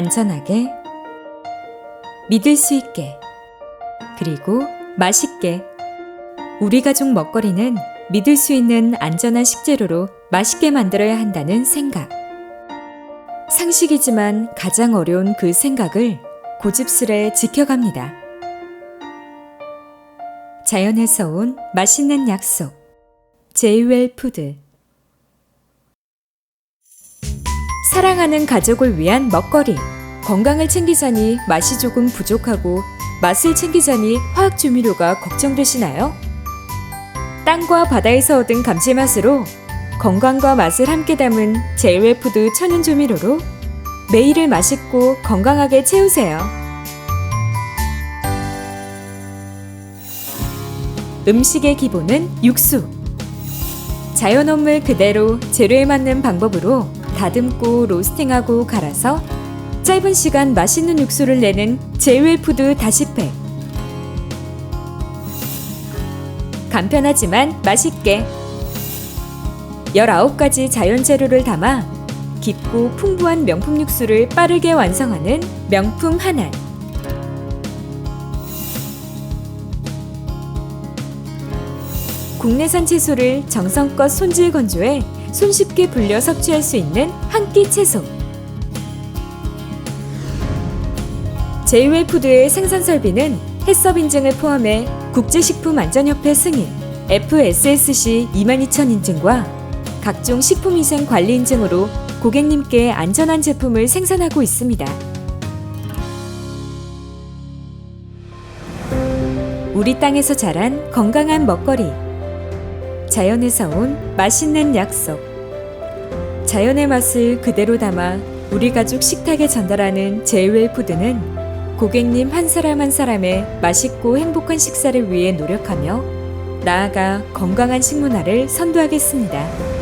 안전하게, 믿을 수 있게, 그리고 맛있게. 우리 가족 먹거리는 믿을 수 있는 안전한 식재료로 맛있게 만들어야 한다는 생각. 상식이지만 가장 어려운 그 생각을 고집스레 지켜갑니다. 자연에서 온 맛있는 약속. 제이웰 푸드. 사랑하는 가족을 위한 먹거리. 건강을 챙기자니 맛이 조금 부족하고 맛을 챙기자니 화학 조미료가 걱정되시나요? 땅과 바다에서 얻은 감칠맛으로 건강과 맛을 함께 담은 제이웰푸드 천연 조미료로 매일을 맛있고 건강하게 채우세요. 음식의 기본은 육수. 자연원물 그대로 재료에 맞는 방법으로 다듬고 로스팅하고 갈아서 짧은 시간 맛있는 육수를 내는 제이웰푸드 다시팩. 간편하지만 맛있게 19가지 자연 재료를 담아 깊고 풍부한 명품 육수를 빠르게 완성하는 명품 한알. 국내산 채소를 정성껏 손질 건조해 손쉽게 불려 섭취할 수 있는 한 끼 채소. 제이웰푸드의 생산 설비는 해썹 인증을 포함해 국제식품안전협회 승인, FSSC 22,000 인증과 각종 식품위생 관리 인증으로 고객님께 안전한 제품을 생산하고 있습니다. 우리 땅에서 자란 건강한 먹거리. 자연에서 온 맛있는 약속. 자연의 맛을 그대로 담아 우리 가족 식탁에 전달하는 제이웰 푸드는 고객님 한 사람 한 사람의 맛있고 행복한 식사를 위해 노력하며 나아가 건강한 식문화를 선도하겠습니다.